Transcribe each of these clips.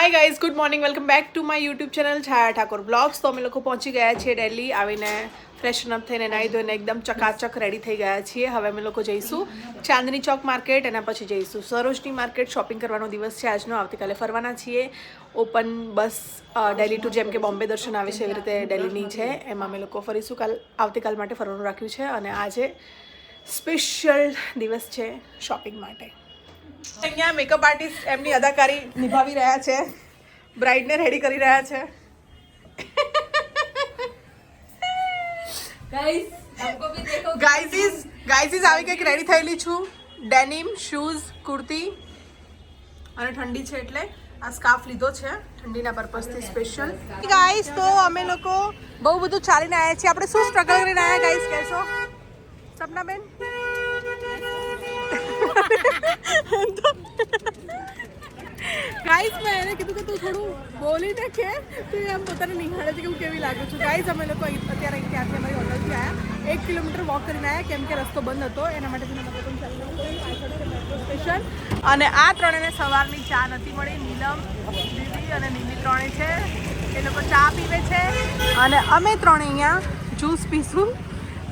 Hi guys good morning welcome back to my YouTube channel Chhaya Thakor blogs તો અમે લોકો પહોંચી ગયા છીએ ડેલી આવીને ફ્રેશન અપ થઈને નાહી ધોઈને એકદમ ચકાચક રેડી થઈ ગયા છીએ. હવે અમે લોકો જઈશું ચાંદની ચોક માર્કેટ એના પછી જઈશું સરોજની માર્કેટ શોપિંગ કરવાનો દિવસ છે આજનો. આવતીકાલે ફરવાના છીએ. ઓપન બસ ડેલી ટુ જેમ કે બોમ્બે દર્શન આવે છે એવી રીતે ડેલીની છે. એમાં અમે લોકો ફરીશું કાલ, આવતીકાલ માટે ફરવાનું રાખ્યું છે. અને આજે સ્પેશિયલ દિવસ છે શોપિંગ માટે. અહીંયા મેકઅપ આર્ટિસ્ટ એમની અદાકારી નિભાવી રહ્યા છે. બ્રાઇડને રેડી કરી રહ્યા છે. ગાઈઝીસ ગાઈઝીસ આવી કંઈક રેડી થયેલી છું. Denim shoes kurti. અને ઠંડી છે એટલે આ સ્કાર્ફ લીધો છે. ઠંડીના પર્પઝથી સ્પેશિયલ ગાઈસ તો અમે લોકો બહુ બધું ચાલીને આવ્યા છીએ. આપણે શું સ્ટ્રગલ કરીને આવ્યા ગાઈસ કહેશો? સપના બેન ગાઈસ મેં એને કીધું કે તું થોડું બોલીને કે તું એમ પોતાને નિહાળે છે કે હું કેવી લાગુ છું. ગાઈસ અમે લોકો અત્યારે ક્યાંથી અમારી હોટલથી આવ્યા એક કિલોમીટર વોક કરીને આવ્યા કેમ કે રસ્તો બંધ હતો. એના માટે સ્ટેશન અને આ ત્રણેને સવારની ચા નથી મળી. નીલમ, દીદી અને નીલી ત્રણે છે. એ લોકો ચા પીવે છે. અને અમે ત્રણે અહીંયા જ્યુસ પીશું.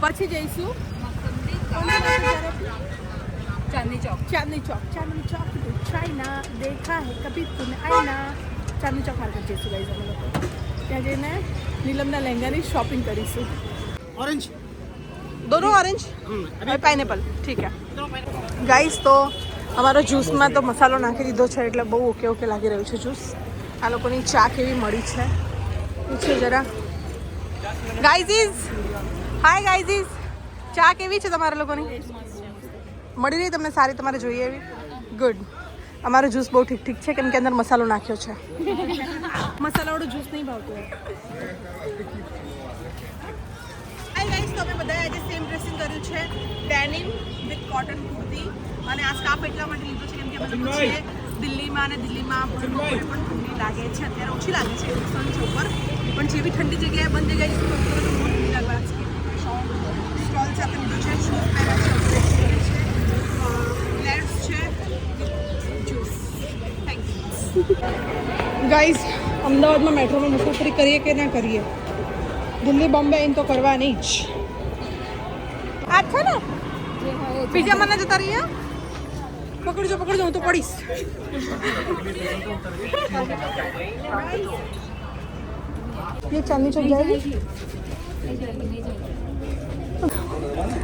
પછી જઈશું. ચાંદની ચોક ચાંદની ચોક ચાંદની ચોક પૂછાઈના દેખા હે કભી તુને આઈના ચાંદની ચોક માર્કેટ જઈશું ગાઈઝ અમે લોકો ત્યાં જઈને નીલમના લહેંગાની શોપિંગ કરીશું ઓરેન્જ દોનો ઓરેન્જ અને પાઇનેપલ ઠીક હે ગાઈસ તો અમારો જ્યુસમાં તો મસાલો નાખી દીધો છે એટલે બહુ ઓકે ઓકે લાગી રહ્યું છે જ્યુસ આ લોકોની ચા કેવી મળી છે? પૂછો જરા. ગાઈઝ હાય ગાઈઝ ચા કેવી છે તમારા લોકોની? મળી રહી તમને સારી તમારે જોઈએ એવી? ગુડ અમારો જ્યુસ બહુ ઠીક ઠીક છે કેમ કે અંદર મસાલો નાખ્યો છે. મસાલાવાળું જ્યુસ નહીં ભાવતું હાય ગાઈસ તો અમે બધાએ આજે સેમ ડ્રેસિંગ કર્યું છે ડેનિમ વિથ કોટન કુર્તી. અને આ સ્ટાફ એટલા માટે લીધો છે કેમ કે અમે લોકો છીએ દિલ્હીમાં અને દિલ્હીમાં પણ બપોરે પણ ઠંડી લાગે છે. અત્યારે ઓછી લાગે છે સન છે ઉપર. પણ જેવી ઠંડી જગ્યાએ બંધ જગ્યાએ ઠંડી લાગવા છે સ્ટોલ સાથે લીધો છે શૂઝ પહેર્યા ગાઈઝ અમદાવાદમાં મેટ્રોમાં મુસાફરી કરીએ કે ના કરીએ દિલ્હી બોમ્બે એમ તો કરવાની જ આ છે ને પીજામાં ના જતા રહીએ પકડજો પકડજો હું તો પડીશ ये चांदनी चौक जाएगी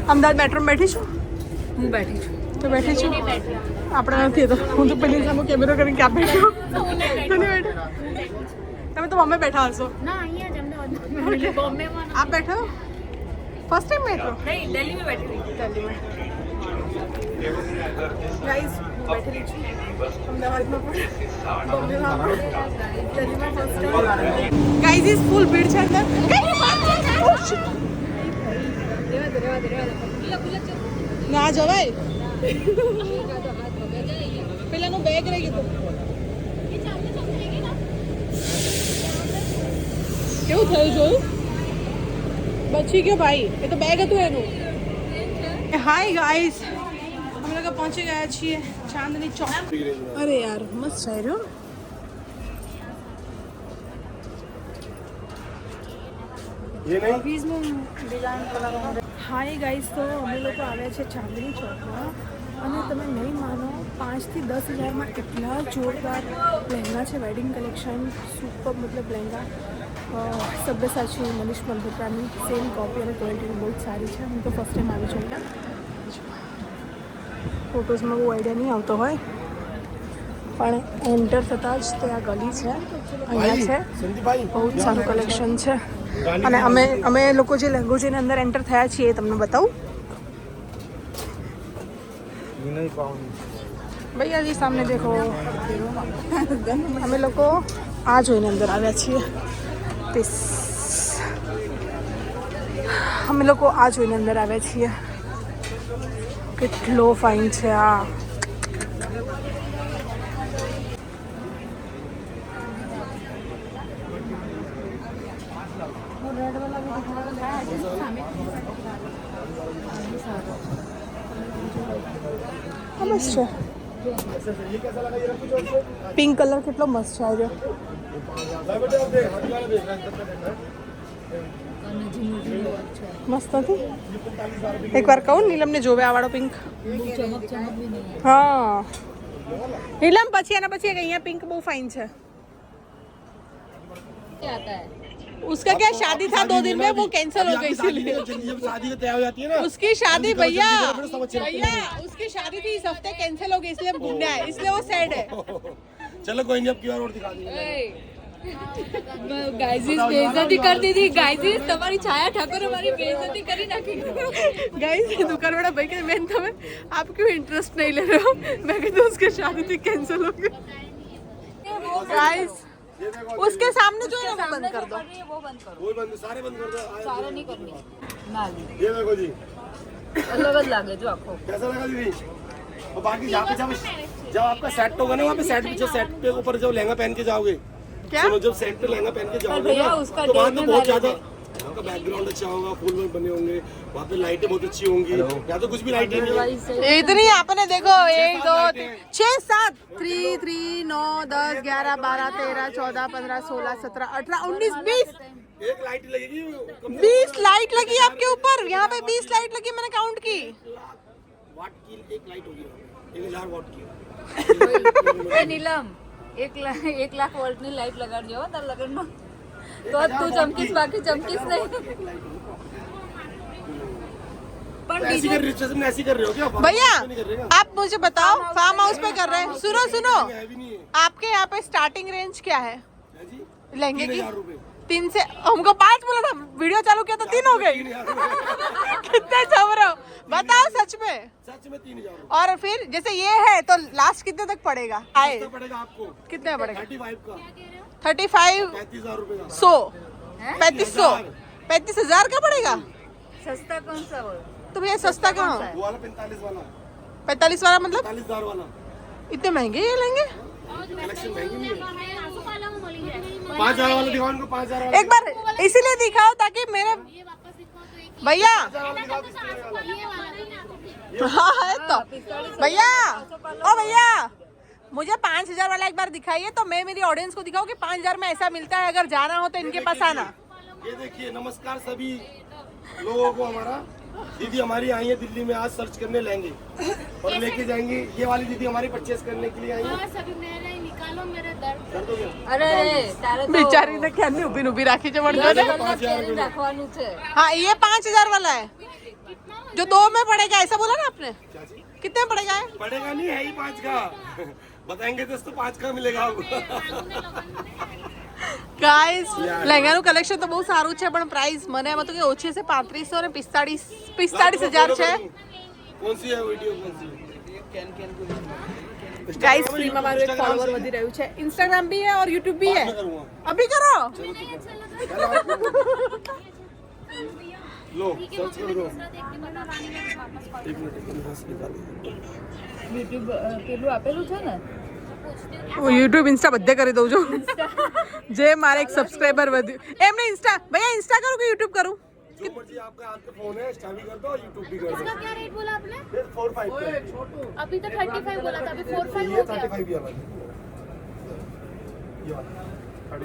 અમદાવાદ મેટ્રોમાં બેઠી છું હું બેઠી છું તો બેઠી છું આપણે નથી તો હું તો પેલી સામે કેમેરો કરીને ક્યાં બેઠો તો નહીં બેઠી તમે તો બોમ્બે બેઠા હશો. ના અહીંયા જ બોમ્બેમાં આપ બેઠો ફર્સ્ટ ટાઈમ મેટ્રો નહીં દિલ્હીમાં બેઠી હતી દિલ્હીમાં. ગાઈઝ બેઠેલી છું. અમદાવાદમાં પણ. બોમ્બેમાં પણ. દિલ્હીમાં first time guys is full ભીડ છે અંદર? Oh, ના જવાય. પેલાનું બેગ રહી ગયું કેવું થયું જોયું? બચી ગયો ભાઈ. એ તો બેગ હતું એનું. હાય ગાઈસ અમે લોકો પહોંચી ગયા છીએ ચાંદની ચોક. અરે યાર મસ્ત છે હાય ગાઈસ તો અમે લોકો આવ્યા છે ચાંદની ચોકમાં. અને તમે નહીં માનો પાંચથી દસ હજારમાં એટલા જોરદાર લહેંગા છે. વેડિંગ કલેક્શન સુપર મતલબ લહેંગા. સબ્યસાચી મનીષ મલ્હોત્રાની સેમ કોપી અને ક્વોલિટી બહુ જ સારી છે. હું તો ફર્સ્ટ ટાઈમ આવી છું અહીંયા ફોટોઝમાં બહુ આઈડિયા નહીં આવતો હોય. પણ એન્ટર થતાં જ તે આ ગલી છે. અહીંયા છે. બહુ જ સારું કલેક્શન છે. અને અમે અમે લોકો જે લેંગો જેની અંદર એન્ટર થયા છીએ એ તમને બતાવું. ભાઈ જી સામે દેખો. અમે લોકો આ જોઈને અંદર આવ્યા છીએ. वापिस। हम लोग को आज हुई अंदर आवे छे कितलो फाइन छे आ। पिंक कलर कितलो मस्त है आ जो भाई बेटे आप देख हाथ वाला देख रहा है कितना देख रहा है અને ઝીણું ઝીણું વર્ક છે મસ્ત નથી એકવાર કહું નીલમને જોવે આ વાળો પિંક બહુ ચમક ચમક બી નહીં હા નીલમ પછી એના પછી એક અહીંયા પિંક બહુ ફાઇન છે क्या आता है उसका क्या शादी था दो दिन में वो कैंसिल हो गई इसीलिए जब शादी का तैयार हो जाती है ना उसकी शादी भैया भैया उसकी शादी थी इस हफ्ते कैंसिल हो गई इसलिए हम घूमने आए इसलिए वो सैड है चलो कोई नहीं अब क्यूआर कोड दिखा देंगे। गाइजीस बेइज्जती कर दी थी गाइजीस તમારી છાયા ઠાકોર અમારી બેઇજ્જતી કરી दुकान ગાइस भाई के मेन કે मैं तो, आप क्यों इंटरेस्ट नहीं ले रहे हो? मैं મેં કીધું तो उसके शादी थी कैंसिल हो गई गाइस उसके सामने जो है ना बंद कर दो। वो बंद करो वो बंद सारे बंद कर दो तो। सारे नहीं करनी। ना जी। ये देखो जी। अलग अलग लागे जो आँखों कैसा लगा दीदी? और बाकी यहाँ पे जा जब आपका सेट होगा ना वहाँ पे सेट पीछे सेट पे ऊपर जब लहंगा पहन के जाओगे क्या? सुनो जब सेट पे लहंगा पहन के जाओगे ना तो वहाँ तो बहुत ज़्यादा वहाँ का बैकग्राउंड अच्छा होगा फूल वूल बने होंगे वहाँ पे लाइटें बहुत अच्छी होंगी या तो कुछ भी लाइटें इतनी आपने देखो एक दो छह सात थ्री थ्री नौ दस ग्यारह बारह तेरह चौदह पंद्रह सोलह सत्रह अठारह उन्नीस बीस। एक लाइट लगेगी बीस लाइट लगी आपके ऊपर यहाँ पे बीस लाइट लगी मैंने काउंट की। वाट की एक लाइट होगी एक हज़ार वाट की। એ નીલમ એક લાખ એક લાખ વોલ્ટની લાઈટ લગાડજો હો તારા લગ્નમાં તો જ તું ચમકીશ બાકી ચમકીશ નહીં પણ ऐसी બીજું कर रही हो ऐसी कर रहे हो क्या भैया नहीं कर रहे क्या आप मुझे बताओ फार्म हाउस पे कर रहे हैं सुनो सुनो है भी नहीं है आपके यहाँ पे स्टार्टिंग रेंज क्या है है जी लहंगे तीन की हजार रुपए तीन से हमको पाँच बोला था वीडियो चालू किया तो तीन हो गई। कितने छबरो बताओ सच में। सच में तीन और फिर जैसे ये है तो लास्ट कितने तक पड़ेगा? आए। पड़ेगा आपको? कितने पड़ेगा? थर्टी फाइव सौ। पैंतीस सौ। पैंतीस हज़ार का पड़ेगा? सस्ता कौन सा तो भैया सस्ता कहाँ? पैतालीस वाला। मतलब? इतने महँगे ये लेंगे? है पाँच हज़ार वाला दिखाओ इनको पाँच हज़ार एक बार इसीलिए दिखाओ ताकि मेरे भैया। हाँ है तो। भैया ओ भैया मुझे पाँच हज़ार वाला एक बार दिखाइए तो मैं मेरी ऑडियंस को दिखाऊँ कि पाँच हज़ार में ऐसा मिलता है अगर जाना हो तो इनके पास आना। ये देखिए नमस्कार सभी लोगों को हमारा। दीदी हमारी आई है दिल्ली में आज सर्च करने लेंगे। और लेके जाएँगी। ये वाली दीदी हमारी परचेज करने के लिए आई है। सभी मेरे निकालो मेरे दर्द कर दोगे અરે તારે તો बेचारी ने क्या नहीं उभी उभी राखी जो बढ़ गई કલાક પહેરીને રાખવાનું છે हाँ ये पाँच हजार वाला है जो दो में पड़ेगा ऐसा बोला ना आपने क्या जी कितने में पड़ेगा है पड़ेगा नहीं है ही पाँच का बताएंगे तो पाँच का मिलेगा आपको ગાઈસ લહેંગાનું કલેક્શન તો બહુ સારું છે પણ પ્રાઇસ મને એમ હતું કે ઓછી છે પાંત્રીસો ને પિસ્તાળીસ પિસ્તાળીસ હજાર છે कौन सी है वीडियो कौन सी ગાઈસ ફ્રીમાં મારું એક ફોલોવર વધી રહ્યું છે ઇન્સ્ટાગ્રામ भी है और यूट्यूब भी है मैं करूँगा अभी करो लो सर्च कर दो एक मिनट एक मिनट यहाँ से निकाल दो। યુટ્યુબ પેલું આપેલું છે ને હું યુટ્યુબ ઇન્સ્ટા બધે કરી દઉં છું જે મારે એક સબસ્ક્રાઇબર વધ્યું એમને ઇન્સ્ટા ભૈયા ઇન્સ્ટા કરું કે યુટ્યુબ કરું मर्ज़ी आपका में फ़ोन है इंस्टा भी कर दो यूट्यूब भी कर दो। क्या रेट बोला आपने? फिर फोर फाइव का अभी तो थर्टी फाइव बोला था अभी फोर फाइव ये हो थर्टी गया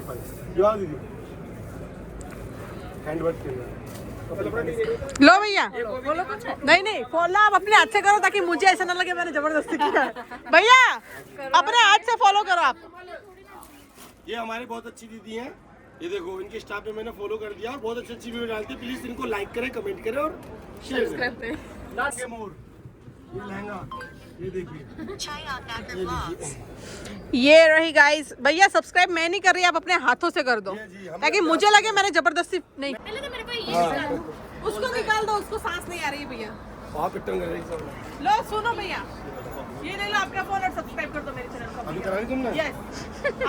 फाइव ये दीदी हैंड वर्क के लिए। लो भैया। नहीं नहीं फॉलो आप अपने हाथ से करो ताकि मुझे ऐसा ना लगे मैंने ज़बरदस्ती किया। भैया अपने हाथ से फॉलो करो आप। ये हमारी बहुत अच्छी दीदी हैं। ये देखो इनके स्टाफ में मैंने फॉलो कर दिया और बहुत अच्छी अच्छी वीडियो डालती है। प्लीज़ इनको लाइक करें कमेंट करें और शेयर करें। मोर ये लहंगा ये देखिए। ये रही गाइस भैया सब्सक्राइब मैं नहीं कर रही आप अपने हाथों से कर दो। ताकि मुझे लगे मैंने ज़बरदस्ती नहीं। पहले तो मेरे को ये हाँ। उसको निकाल दो उसको सांस नहीं आ रही भैया। लो सुनो भैया। ये ले लो आपका फ़ोन और सब्सक्राइब कर दो मेरे चैनल को। अभी करा तुमने? यस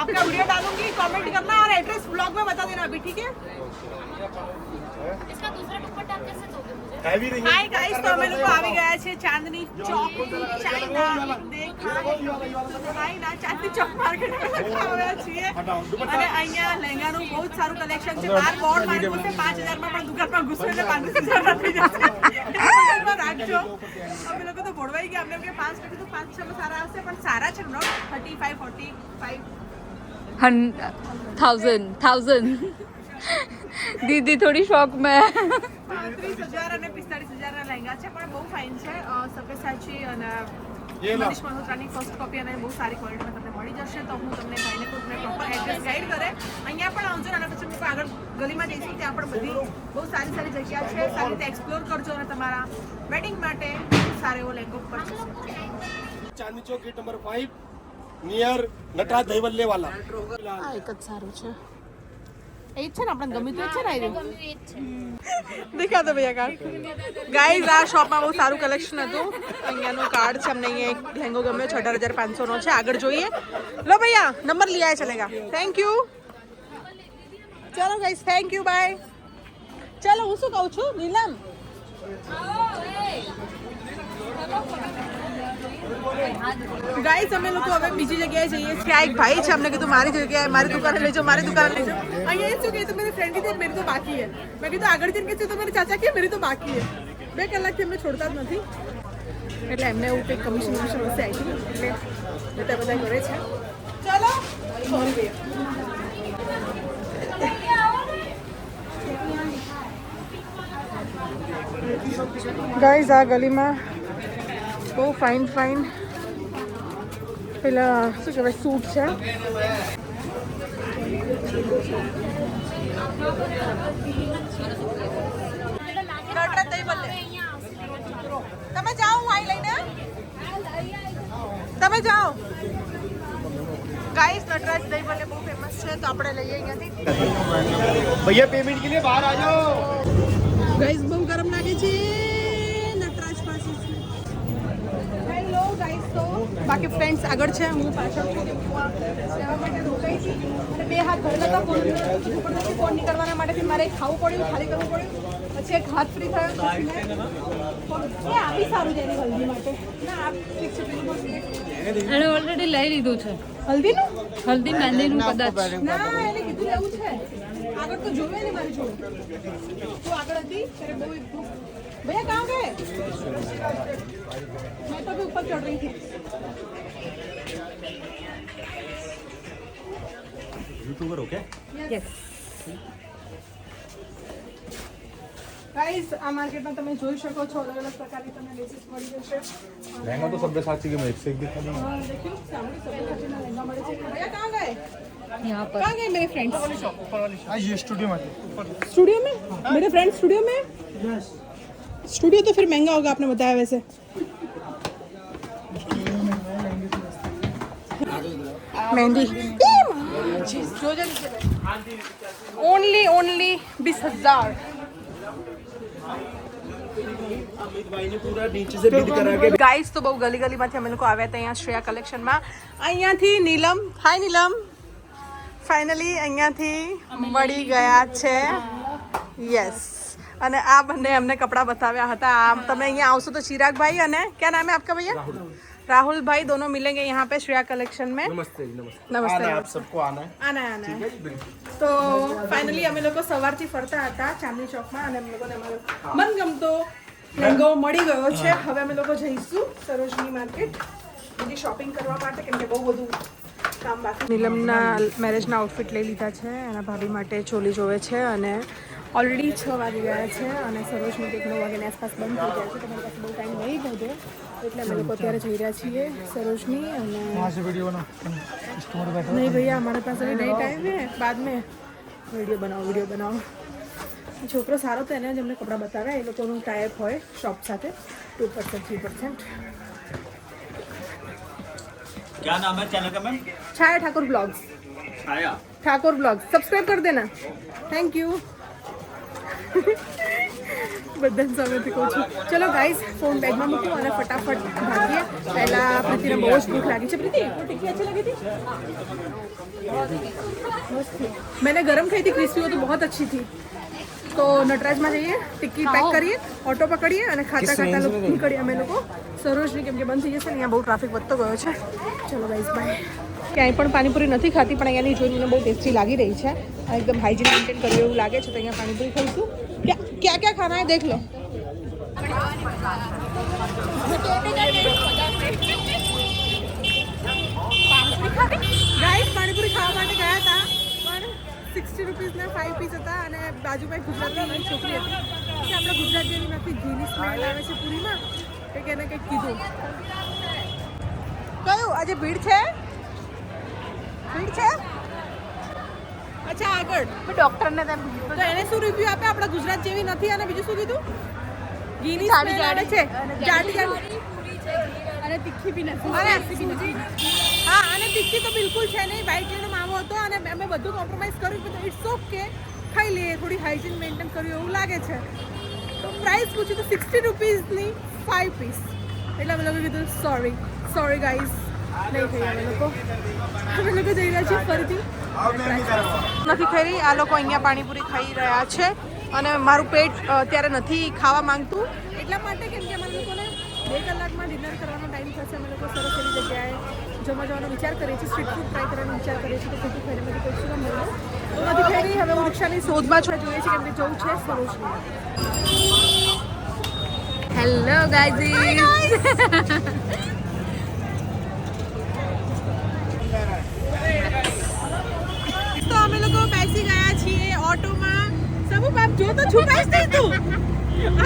आपका वीडियो डालूँगी कमेंट करना और एड्रेस ब्लॉग में बता देना अभी ठीक है? इसका दूसरा दुपट्टा कैसे दोगे? है હાય ગાઈસ તો અમે લોકો આવી ગયા છે Chandni Chowk China China Chandni Chowk market આવ્યા છીએ અને અહીંયા લહેંગાનું બહુ જ સારું કલેક્શન છે બાર બોર્ડ માર્યું છે પાંચ હજારમાં પણ દુકાનમાં ઘૂસો એટલે પાંત્રીસ હજાર થઈ જશે રાખજો અમે લોકો તો ભોળવાઈ ગયા અમને એમ કે પાંચ ટકા તો પાંચ છ સારા હશે પણ સારા છે note thirty five forty five thousand thousand દીદી થોડી શોકમાં ત્રીસ હજાર અને પિસ્તાળીસ હજારના લહેંગા છે પણ બહુ ફાઇન છે સપ્રેસાચી અને મનીષ કોપી અને બહુ સારી ક્વોલિટીમાં તમને મળી જશે તો હું તમને ભાઈને પ્રોપર એડ્રેસ ગાઈડ કરે. અહીંયા પણ આવજો અને પછી આગળ ગલીમાં જઈશું ત્યાં પણ બધી બહુ સારી સારી જગ્યા છે. સારી રીતે એક્સપ્લોર કરજો અને તમારા વેડિંગ માટે સારો એવો લહેંગો પરચેસ ચોક ગેટ નંબર એક જ સારું છે. એ છે ને આપણે ગમ્યું તો છે ને આવ્યું દેખા તો ભૈયા કાર્ડ ગાઈઝ આ શોપમાં બહુ સારું કલેક્શન હતું અહીંયાનું કાર્ડ છે અમને અહીંયા એક લહેંગો ગમ્યો છ અઢાર હજાર પાંચસોનો છે આગળ જોઈએ લો ભૈયા નંબર લઈ આવ્યા ચલેગા થેન્ક યુ ચલો ગાઈઝ થેન્ક યુ બાય ચલો હું શું કહું છું નીલમ ગાઈઝ અમે લોકો હવે બીજી જગ્યાએ જઈએ છીએ. આ એક ભાઈ છે, અમને કીધું, મારી જગ્યાએ, મારી દુકાને લેજો, મારી દુકાને લેજો. અહીંયા શું તો મેરી ફ્રેન્ડ કીધું મેરી તો બાકી હે. મેં કીધું, આગળ જઈને કીધું તો મારી ચાચા કે, મેરી તો બાકી હે. બે કલાકથી અમને છોડતા જ નથી. એટલે એમને એવું કંઈક કમિશન કમિશન હશે આવી એટલે બધા બધા કરે છે. ચલો ગાઈઝ આ ગલીમાં બહુ ફાઇન ફાઇન પેલા શું કહેવાય સૂટ છે તમે જાઓ હું આઈ લઈને તમે જાઓ ગાઈસ નટરાજ દહીં ભલે બહુ ફેમસ છે તો આપણે લઈએ અહીંયાથી भैया पेमेंट के लिए बाहर आ जाओ ગાઈસ બાકી ફ્રેન્ડ્સ આગળ છે હું પાછળ છું. હું માટે રોકાઈ હતી અને બે હાથ ભરેલા હતા ફોન ઉપરથી ફોન નીકળવાના માટેથી મારે ખાવું પડ્યું ખાલી કરવું પડ્યું. પછી એક હાથ ફ્રી થયો પછી આવી સારું છે એની હલ્દી માટે. ના આ ઠીક છે પેલું એણે ઓલરેડી લઈ લીધું છે. હલ્દીનું? હલ્દી મહેંદીનું કદાચ. ના એને કીધું એવું છે. આગળ તો જોવે ને મારી જોડે. તું આગળ હતી ત્યારે બહુ भैया कहाँ गए? मैं तो भी ऊपर चढ़ रही थी। यूट्यूबर हो क्या? यस गाइस मार्केट में तो જોઈ શકો છો અલગ અલગ પ્રકારની તમને લેસીસ મળી જશે. લહેંગા તો સબ્ય સાચી કે कहाँ गए पर कहाँ गए मेरे फ्रेंड्स वाली शॉप ऊपर वाली शॉप ये स्टूडियो में स्टूडियो में मेरे फ्रेंड्स स्टूडियो में यस स्टूडियो तो फिर महंगा होगा आपने बताया वैसे मेहंदी ओनली ओनली बीस हजार ગાઈસ તો બહુ ગલી ગલીમાંથી અમે લોકો આવ્યા હતા અહીંયા શ્રેયા કલેક્શનમાં અહીંયાથી નીલમ હાય નીલમ ફાઇનલી અહીંયાથી મળી ગયા છે યસ અને આ બંને અમને કપડાં બતાવ્યા હતા આમ તમે અહીંયા આવશો તો ચિરાગભાઈ અને क्या नाम है आपका भैया राहुल भाई दोनों मिलेंगे यहाँ पे श्रेया कलेक्शन में नमस्ते नमस्ते नमस्ते आप सबको आना है આના આના તો ફાઇનલી અમે લોકો સવારથી ફરતા હતા ચાંદની ચોકમાં અને અમે લોકોને અમારો મનગમતો લહેંગો મળી ગયો છે હવે અમે લોકો જઈશું સરોજની માર્કેટ બધી શોપિંગ કરવા માટે કેમ કે બહુ બધું કામ બાકી નીલમના મેરેજના આઉટફિટ લઈ લીધા છે એના ભાભી માટે ચોલી જોવે છે અને ઓલરેડી છ વાગી ગયા છે અને સરોજની કંઈક નવ વાગ્યાની આસપાસ બંધ થઈ જાય છે તમારી પાસે બહુ ટાઈમ નહીં બધો એટલે અમે લોકો અત્યારે જઈ રહ્યા છીએ સરોજની અને वहाँ से वीडियो बना कस्टमर बैठा नहीं भैया हमारे पास अभी नहीं टाइम है बाद में વિડીયો બનાવો વિડીયો બનાવો છોકરો સારો તો એને જ અમને કપડાં બતાવ્યા એ લોકોનું ટાઈપ હોય શોપ સાથે ટુ પર્સન્ટ થ્રી પર્સન્ટ क्या नाम है चैनल का ma'am Chhaya Thakur blogs Chhaya Thakur blogs subscribe कर देना थैंक यू बदन सा मैं दिखो चलो गाइस फ़ोन बैग में मुको और फटाफट भाग गया पहला प्रीति ने बहुत भूख लगी थी प्रीति टिक्की अच्छी लगी थी मैंने गरम खाई थी क्रिस्पी वो तो बहुत अच्छी थी तो नटराज में जाइए टिक्की पैक करिए ऑटो पकड़िए और खाता खाता लोग निकलिए मैं लोग सरोजनी केम के बंद थी गई सर यहाँ बहुत ट्राफिक बढ़ते गयो चलो गाइस बाय ક્યાંય પણ પાણીપુરી નથી ખાતી, પણ અહીંયાની જોઈને મને બહુ ટેસ્ટી લાગી રહી છે. અને એકદમ હાઇજીન મેન્ટેન કર્યું એવું લાગે છે, તો અહીંયા પાણીપુરી ખાઈશું. ક્યાં ક્યાં ક્યાં ખાના દેખ લો. પાણીપુરી ખાવા માટે ગયા હતા સિક્સટી રૂપીઝના ફાઈવ પીસ હતા અને બાજુમાં એક ગુજરાતી મારી છોકરી હતી. કે આપણે ગુજરાતીની માંથી ઘીની સ્મેલ આવે છે પૂરીમાં કંઈક એને કંઈક કીધું. કયું? આજે ભીડ છે? ભીડ છે? અચ્છા આગળ. ડોક્ટરને તેમ તો એને શું રિવ્યુ આપે? આપણા ગુજરાત જેવી નથી અને બીજું શું કીધું? ઘીની સ્મેલ આવે છે. જાડી જાડી. અને તીખી બી નથી હા અને તીખી તો બિલકુલ છે નહીં. વ્હાઈટ લઈને માવો હતો અને અમે બધું કોમ્પ્રોમાઇઝ કર્યું પણ ઇટ્સ ઓકે ખાઈ લઈએ થોડી હાઇજીન મેન્ટેન કર્યું એવું લાગે છે. તો પ્રાઇસ પૂછ્યું તો સિક્સટી રૂપીઝની ફાઇવ પીસ એટલે અમે લોકો કીધું સોરી સોરી ગાઈઝ નહીં ખાઈ અમે લોકો. અમે લોકો જઈ રહ્યા છીએ ફરીથી. નથી ખાઈ રહી. આ લોકો અહીંયા પાણીપુરી ખાઈ રહ્યા છે અને મારું પેટ અત્યારે નથી ખાવા માંગતું. એટલા માટે કેમ કે અમે લોકોને બે કલાકમાં ડિનર કરવાનો ટાઈમ થશે. અમે લોકો સરસ એવી જગ્યાએ જમવા જવાનો વિચાર કરીએ છીએ. સ્ટ્રીટ ફૂડ ટ્રાય કરવાનો વિચાર કરીએ છીએ. તો ખોટું ખાઈને મેં કોઈ શું મળ્યું નથી ખાઈ હવે હું રિક્ષાની શોધમાં છું. જોઈએ છીએ કેમ કે જવું છે સરોજની હેલો ગાઈઝ તો અમે લોકો બેસી ગયા છીએ ઓટોમાં સબુ બાપ જો તો છુપાઈશ નહીં તું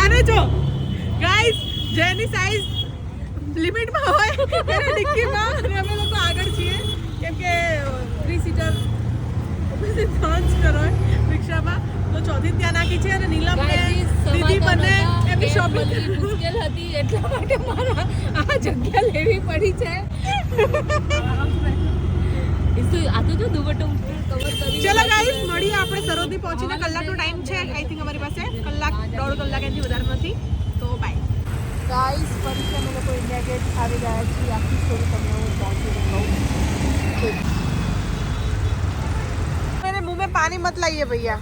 આને જો. ગાઈસ જેની સાઈઝ લિમિટમાં હોય એને ડિક્કીમાં અને અમે લોકો આગળ છીએ. કેમ કે થ્રી સીટર પાંચ કરો રિક્ષામાં. તો ચોથી ત્યાં નાખી છે અને નીલમ ને દીદી બંને એમની શોપિંગ મુશ્કેલ હતી એટલા માટે મારા આ જગ્યા લેવી પડી છે. એ તો આ તો જો દુપટ્ટો કવર કરી ચલો ગાઈસ મળી આપણે સરોદની પહોંચીને કલાકનો ટાઈમ છે. આઈ થિંક દોઢ કલાક એનાથી વધારે નથી તો બાય ગાઈસ ફરીથી અમે લોકો ઇન્ડિયા ગેટ આવી ગયા છીએ આખી સ્ટોરી તમને હું પહોંચીને કહું મેરે मुंह में पानी मत लाइए भैया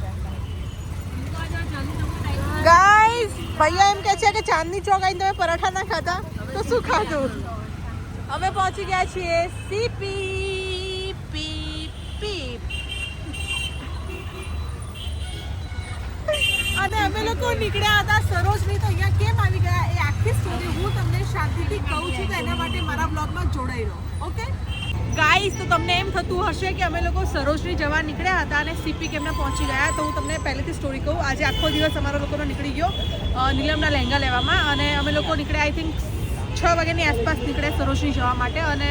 ગાઈસ ભૈયા એમ કહે છે કે ચાંદની ચોક આવીને તમે પરાઠા ના ખાધા તો શું ખાધું અમે પહોંચી ગયા છીએ સીપી અને અમે લોકો નીકળ્યા હતા સરોજની તો અહીંયા કેમ આવી ગયા એ આખી સ્ટોરી હું તમને શાંતિથી કહું છું તો એના માટે મારા બ્લોગમાં જોડાઈ રહો ઓકે ગાઈસ તો તમને એમ થતું હશે કે અમે લોકો સરોજની જવા નીકળ્યા હતા અને સીપી કેમને પહોંચી ગયા તો હું તમને પહેલેથી સ્ટોરી કહું. આજે આખો દિવસ અમારા લોકોનો નીકળી ગયો નીલમના લહેંગા લેવામાં અને અમે લોકો નીકળ્યા આઈ થિંક છ વાગ્યાની આસપાસ નીકળ્યા સરોજની જવા માટે અને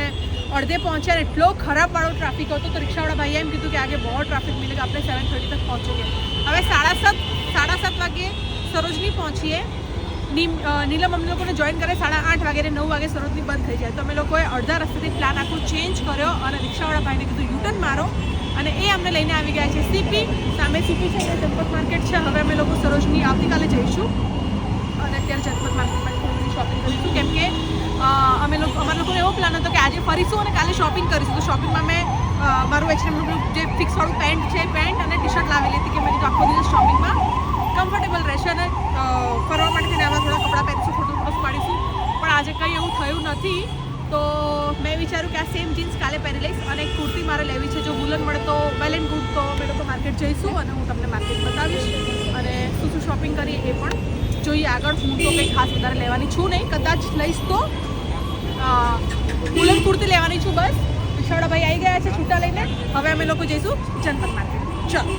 અડધે પહોંચ્યા એટલો ખરાબ વાળો ટ્રાફિક હતો તો રિક્ષાવાળા ભાઈએ એમ કીધું કે આગે બહુ ટ્રાફિક મિલે આપણે સેવન થર્ટી તક પહોંચોગે હવે સાડા સાત સાડા સાત વાગે સરોજની પહોંચીએ. નીલમ અમને લોકોને જોઈન કરે સાડા આઠ વાગે નવ વાગે સરોજની બંધ થઈ જાય. તો અમે લોકોએ અડધા રસ્તેથી પ્લાન આખું ચેન્જ કર્યો અને રિક્ષાવાળા ભાઈને કીધું યુટર્ન મારો. અને એ અમને લઈને આવી ગયા છે સીપી સામે સીપી છે અને જનપત માર્કેટ છે. હવે અમે લોકો સરોજની આવતીકાલે જઈશું. અને અત્યારે જનપત માર્કેટમાં શોપિંગ કરીશું. કેમ કે અમે લોકો, અમારા લોકોનો એવો પ્લાન હતો કે આજે ફરીશું અને કાલે શોપિંગ કરીશું. તો શોપિંગમાં મેં મારું એક્સટ્રીમનું જે ફિક્સ વાળું પેન્ટ છે પેન્ટ અને ટી શર્ટ લાવેલી હતી કે મેં આખો દિવસ શોપિંગમાં કમ્ફર્ટેબલ રહેશે અને ફરવા માટે આવા થોડા કપડાં પહેરીશું ફોટો ફોટોસ પાડીશું. પણ આજે કંઈ એવું થયું નથી. તો મેં વિચાર્યું કે આ સેમ જીન્સ કાલે પહેરી લઈશ અને એક કુર્તી મારે લેવી છે. જો વુલન મળે તો વેલ એન્ડ ગુડ તો અમે લોકો માર્કેટ જઈશું અને હું તમને માર્કેટ બતાવીશ અને શું શું શોપિંગ કરીએ એ પણ જોઈએ આગળ. હું તો કંઈ ખાસ વધારે લેવાની છું નહીં. કદાચ લઈશ તો વુલન કુર્તી લેવાની છું બસ. વિશાળા ભાઈ આવી ગયા છે છૂટા લઈને. હવે અમે લોકો જઈશું જનપત માર્કેટ ચાલો.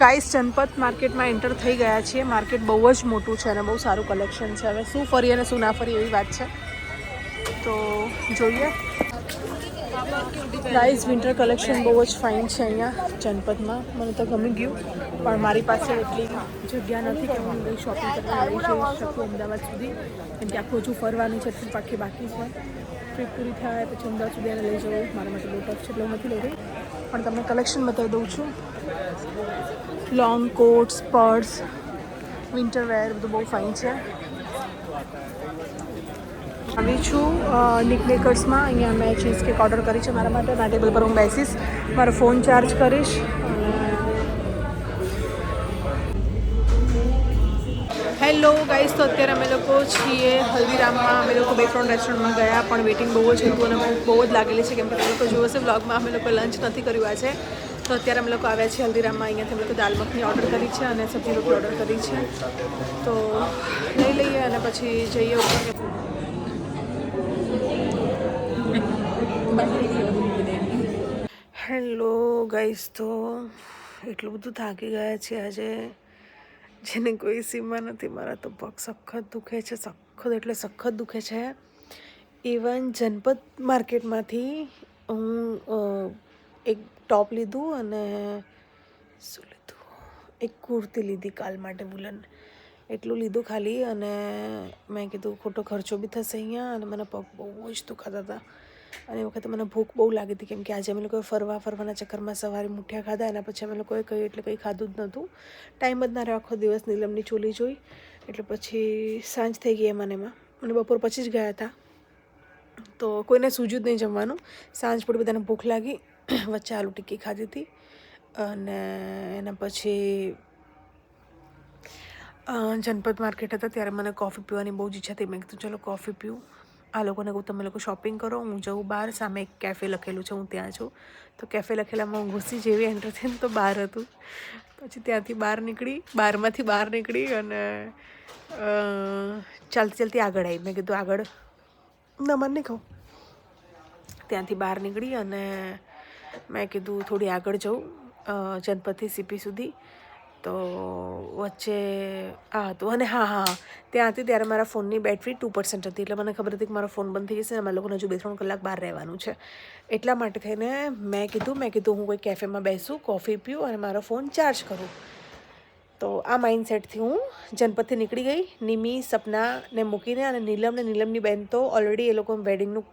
ગાઈસ જનપત માર્કેટમાં એન્ટર થઈ ગયા છીએ. માર્કેટ બહુ જ મોટું છે અને બહુ સારું કલેક્શન છે. હવે શું ફરી અને શું ના ફરી એવી વાત છે. તો જોઈએ. ગાઈઝ વિન્ટર કલેક્શન બહુ જ ફાઇન છે અહીંયા જનપદમાં મને તો ગમી ગયું. પણ મારી પાસે એટલી જગ્યા નથી કે હું બધી શોપિંગ કરવા આવી શકું અમદાવાદ સુધી. કેમ કે આખું હજુ ફરવાનું છે પાકી બાકી છે ટ્રીપ પૂરી થાય, પછી અમદાવાદ સુધી એને લઈ જવું, મારા માટે બહુ ટફ છે, એટલે હું નથી લઈ પણ તમને કલેક્શન બતાવી દઉં છું. Long coats purse winter wear બધું બહુ ફાઇન છે. આવી છું નિકનેકર્સમાં અહીંયા મેં ચીઝ કેક ઓર્ડર કરી છે મારા માટે. ના ટેબલ પર હું બેસીશ. મારો ફોન ચાર્જ કરીશ. હેલો ગાઈસ, તો અત્યારે અમે લોકો છીએ હલ્દીરામમાં. અમે લોકો બે ત્રણ રેસ્ટોરન્ટમાં ગયા, પણ વેઇટિંગ બહુ જ હતું અને બહુ જ લાગેલી છે, કેમ કે તમે લોકો જુઓ છે બ્લોગમાં અમે લોકો લંચ નથી કર્યું આજે. તો અત્યારે અમે લોકો આવ્યા છીએ હલ્દીરામમાં. અહીંયાથી અમે લોકો દાલ મખની ઓર્ડર કરી છે અને સબ્જી રોટી ઓર્ડર કરી છે. તો લઈ લઈએ અને પછી જઈએ હેલો ગાઈસ, તો એટલું બધું થાકી ગયા છે આજે. જેને કોઈ સીમા નથી, મારા તો પગ સખત દુખે છે, સખત એટલે સખત દુખે છે. ઇવન જનપદ માર્કેટમાંથી હું એક ટોપ લીધું અને શું લીધું? એક કુર્તી લીધી કાલ માટે વુલન એટલું લીધું ખાલી અને મેં કીધું, ખોટો ખર્ચો બી થશે અહીંયા અને મને પગ બહુ જ દુખાતા હતા. અને એ વખતે મને ભૂખ બહુ લાગી હતી કેમ કે આજે અમે લોકોએ ફરવા ફરવાના ચક્કરમાં સવારે મુઠિયા ખાધા એના પછી અમે લોકોએ કંઈ એટલે કંઈ ખાધું જ નહોતું. ટાઈમ જ ના રહ્યો આખો દિવસ નીલમની ચોલી જોઈ. એટલે પછી સાંજ થઈ ગઈ એમાં એમાં. અને બપોર પછી જ ગયા હતા. તો કોઈને સૂજ્યું જ નહીં જમવાનું. સાંજ પડી બધાને ભૂખ લાગી. વચ્ચે આલુ ટિક્કી ખાધી હતી. અને એના પછી જનપદ માર્કેટ હતા ત્યારે મને કોફી પીવાની બહુ જ ઈચ્છા હતી. મેં કીધું, ચલો કોફી પીવું. આ લોકોને કહું તમે લોકો શોપિંગ કરો હું જઉં બહાર સામે એક કેફે લખેલું છે હું ત્યાં છું. તો કેફે લખેલામાં હું ઘૂસી જેવી એન્ટર થઈને તો બહાર હતું. પછી ત્યાંથી બહાર નીકળી બહારમાંથી બહાર નીકળી અને ચાલતી ચાલતી આગળ આવી. મેં કીધું આગળ ના મને નહીં કહું ત્યાંથી બહાર નીકળી અને મેં કીધું થોડી આગળ જઉં અ, સીપી સુધી. તો વચ્ચે આ હતું અને હા હા ત્યાંથી ત્યારે મારા ફોનની બેટરી ટુ પર્સન્ટ હતી. એટલે મને ખબર હતી કે મારો ફોન બંધ થઈ જશે અને મારે લોકોને હજુ બે ત્રણ કલાક બહાર રહેવાનું છે. એટલા માટે થઈને મેં કીધું મેં કીધું હું કોઈ કેફેમાં બેસું કોફી પીઉં અને મારો ફોન ચાર્જ કરું. તો આ માઇન્ડસેટથી હું જનપથથી નીકળી ગઈ. નિમી સપનાને મૂકીને અને નીલમ ને નીલમની બેન તો ઓલરેડી એ લોકો વેડિંગનું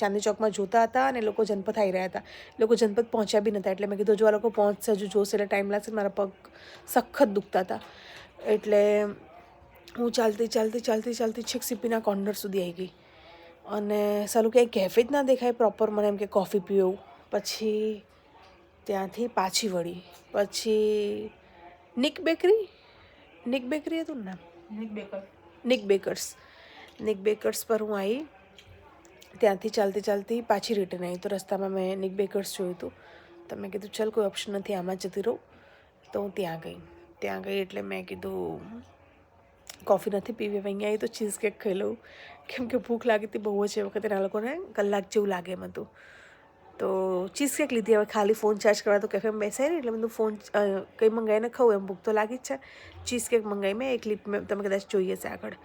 ચાંદી ચોકમાં જોતા હતા અને લોકો જનપથ આવી રહ્યા હતા. લોકો જનપથ પહોંચ્યા બી નહોતા એટલે મેં કીધું, જો આ લોકો પહોંચશે, હજુ જોશે, એટલે ટાઈમ લાગશે મારા પગ સખત દુખતા હતા. એટલે હું ચાલતી ચાલતી ચાલતી ચાલતી છેક સીપીના કોર્નર સુધી આવી ગઈ. અને સારું ક્યાંય કેફે જ ના દેખાય પ્રોપર મને એમ કે કોફી પીવું. પછી ત્યાંથી પાછી વળી. પછી નિક બેકરી નિક બેકરી હતું ને નામ નિક બેકર્સ નિક બેકર્સ પર હું આવી ત્યાંથી ચાલતી ચાલતી પાછી રિટર્ન આવી તો રસ્તામાં મેં નિક બેકર્સ જોયું હતું તો મેં કીધું ચાલ કોઈ ઓપ્શન નથી આમાં જ જતી રહું તો હું ત્યાં ગઈ ત્યાં ગઈ એટલે મેં કીધું કોફી નથી પીવી હવે અહીંયા આવી તો ચીઝ કેક ખાઈ લઉં કેમ કે ભૂખ લાગી હતી બહુ જ એ વખતે આ લોકોને કલાક જેવું લાગે એમ હતું તો ચીઝ કેક લીધી, હવે ખાલી ફોન ચાર્જ કરવા તો કેફેમાં બેસાય ને એટલે બધું ફોન કંઈ મંગાવીને ખાઉં, એમ ભૂખ તો લાગી જ છે. ચીઝ કેક મંગાવી મેં, એક ક્લિપ મેં, તમે કદાચ જોઈએ છે આગળ.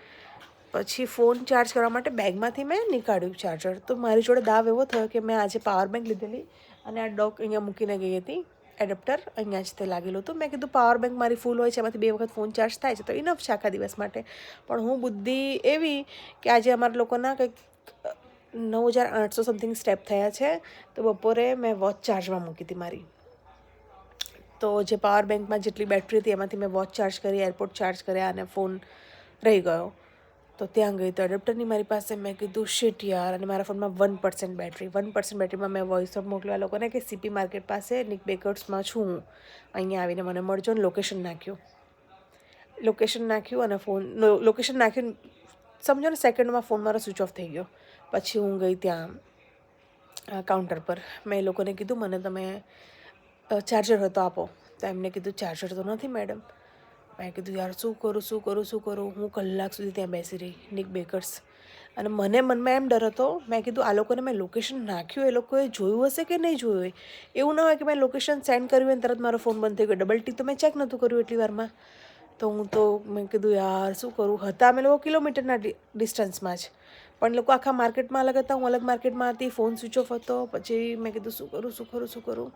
પછી ફોન ચાર્જ કરવા માટે બેગમાંથી મેં નીકાળ્યું ચાર્જર તો મારી જોડે દાવ એવો થયો કે મેં આજે પાવર બેંક લીધેલી અને આ ડોક અહીંયા મૂકીને ગઈ હતી એડેપ્ટર અહીંયા જ તે લાગેલું હતું. મેં કીધું પાવર બેંક મારી ફૂલ હોય છે, એમાંથી બે વખત ફોન ચાર્જ થાય છે, તો ઇનફ છે આખા દિવસ માટે. પણ હું બુદ્ધિ એવી કે આજે અમારા લોકોના કંઈક નવ હજાર આઠસો સમથિંગ સ્ટેપ થયા છે. તો બપોરે મેં વોચ ચાર્જમાં મૂકી હતી મારી. તો જે પાવર બેંકમાં જેટલી બેટરી હતી એમાંથી મેં વોચ ચાર્જ કરી એરપોર્ટ ચાર્જ કર્યા અને ફોન રહી ગયો. તો ત્યાં ગઈ તો એડેપ્ટરની મારી પાસે મેં કીધું શીટ યાર. અને મારા ફોનમાં one percent battery one percent બેટરીમાં મેં વોઇસ ઓફ મોકલ્યા. લોકોને કે સીપી માર્કેટ પાસે નિક બેકર્સમાં છું. હું અહીંયા આવીને મને મળજો ને લોકેશન નાખ્યું. લોકેશન નાખ્યું અને ફોન લોકેશન નાખ્યું. સમજો ને સેકન્ડમાં ફોન મારો સ્વિચ ઓફ થઈ ગયો. પછી હું ગઈ ત્યાં કાઉન્ટર પર. મેં એ લોકોને કીધું, મને તમે ચાર્જર હતો આપો. તો એમને કીધું ચાર્જર તો નથી મેડમ મેં કીધું, યાર, શું કરું શું કરું શું કરું? હું કલાક સુધી ત્યાં બેસી રહી નિક બેકર્સ અને મને મનમાં એમ ડર હતો, મેં કીધું, આ લોકોને મેં લોકેશન નાખ્યું, એ લોકોએ જોયું હશે કે નહીં જોયું હોય? એવું ન હોય કે મેં લોકેશન સેન્ડ કર્યું અને તરત મારો ફોન બંધ થઈ ગયો. ડબલ ટી તો મેં ચેક નહોતું કર્યું એટલી વારમાં. તો હું તો, મેં કીધું, યાર, શું કરું? હતા અમે લોકો કિલોમીટરના ડિસ્ટન્સમાં જ. પણ લોકો આખા માર્કેટમાં અલગ હતા, હું અલગ માર્કેટમાં હતી, ફોન સ્વિચ ઓફ હતો, પછી મેં કીધું, શું કરું શું કરું શું કરું?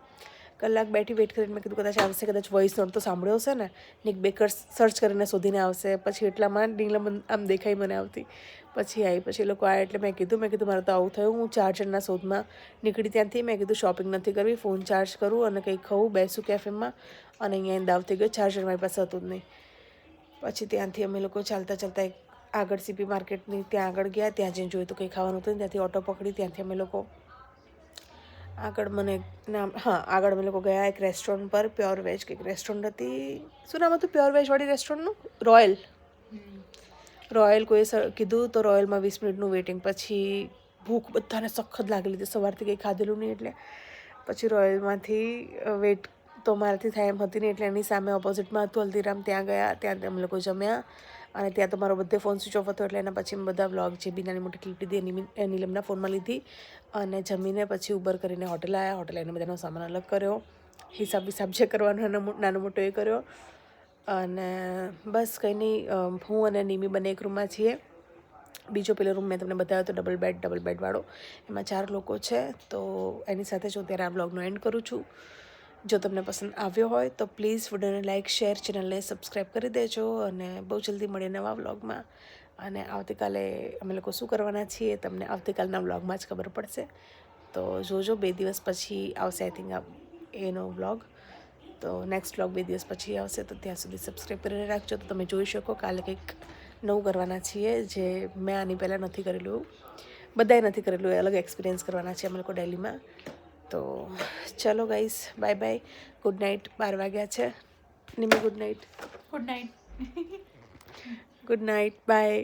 કલાક બેઠી વેઇટ કરીને મેં કીધું, કદાચ આવશે, કદાચ વોઇસ નોટ તો સાંભળ્યો હશે ને? નિક બેકર્સ સર્ચ કરીને શોધીને આવશે. પછી એટલામાં નીલમ આમ દેખાઈ મને આવતી. પછી આવી પછી લોકો આવ્યા એટલે મેં કીધું મેં કીધું, મારે તો આવું થયું, હું ચાર્જરના શોધમાં નીકળી ત્યાંથી. મેં કીધું શોપિંગ નથી કરવી ફોન ચાર્જ કરું અને કંઈ ખાઉં, બેસું કેફેમાં અને અહીંયા દાવ થઈ ગયો ચાર્જર મારી પાસે હતું જ નહીં. પછી ત્યાંથી અમે લોકો ચાલતા ચાલતા એક આગળ સીપી માર્કેટની ત્યાં આગળ ગયા, ત્યાં જઈને જોયું તો કંઈ ખાવાનું હતું ને ત્યાંથી ઓટો પકડી, ત્યાંથી અમે લોકો આગળ મને નામ, હા, આગળ અમે લોકો ગયા એક રેસ્ટોરન્ટ પર, પ્યોર વેજ કંઈક રેસ્ટોરન્ટ હતી. શું નામ હતું? પ્યોર વેજવાળી રેસ્ટોરન્ટનું? રોયલ. રોયલ કોઈ કીધું તો રોયલમાં વીસ મિનિટનું વેઇટિંગ પછી ભૂખ બધાને સખત લાગેલી હતી સવારથી કંઈ ખાધેલું નહીં એટલે. પછી રોયલમાંથી વેઇટ તો મારાથી થાય એમ હતી નહીં એટલે એની સામે ઓપોઝિટમાં હતું હલ્દીરામ ત્યાં ગયા. ત્યાં અમે લોકો જમ્યા. અને ત્યાં તો મારો બધે ફોન સ્વિચ ઓફ હતો એટલે એના પછી મેં બધા વ્લોગ જે બી નાની મોટી ક્લિપ લીધી નીલમના ફોનમાં લીધી. અને જમીને પછી ઉબર કરીને હોટેલ આવ્યા હોટેલ આવીને બધાનો સામાન અલગ કર્યો. હિસાબ વિસાબ જે કરવાનો નાનો મોટો એ કર્યો. અને બસ કંઈ નહીં હું અને નિમી બંને એક રૂમમાં છીએ. બીજો પેલો રૂમ મેં તમને બતાવ્યો તો ડબલ બેડ ડબલ બેડવાળો એમાં ચાર લોકો છે. તો એની સાથે જ હું ત્યારે આ બ્લોગનો એન્ડ કરું છું. જો તમને પસંદ આવ્યો હોય તો પ્લીઝ વિડીયોને લાઇક શેર ચેનલને સબસ્ક્રાઈબ કરી દેજો અને બહુ જલ્દી મળીએ નવા વ્લોગમાં. અને આવતીકાલે અમે લોકો શું કરવાના છીએ તમને આવતીકાલના વ્લોગમાં જ ખબર પડશે. તો જોજો બે દિવસ પછી આવશે આઈ થિંક એનો વ્લોગ. તો નેક્સ્ટ વ્લોગ બે દિવસ પછી આવશે, તો ત્યાં સુધી સબસ્ક્રાઈબ કરીને રાખજો. તો તમે જોઈ શકો કાલે કંઈક નવું કરવાના છીએ જે મેં આની પહેલાં નથી કરેલું. બધાએ નથી કરેલું, એ અલગ એક્સપિરિયન્સ કરવાના છે અમે લોકો ડેલીમાં તો ચલો guys bye bye good night બાર વાગ્યા છે. Nimi good night good night good night bye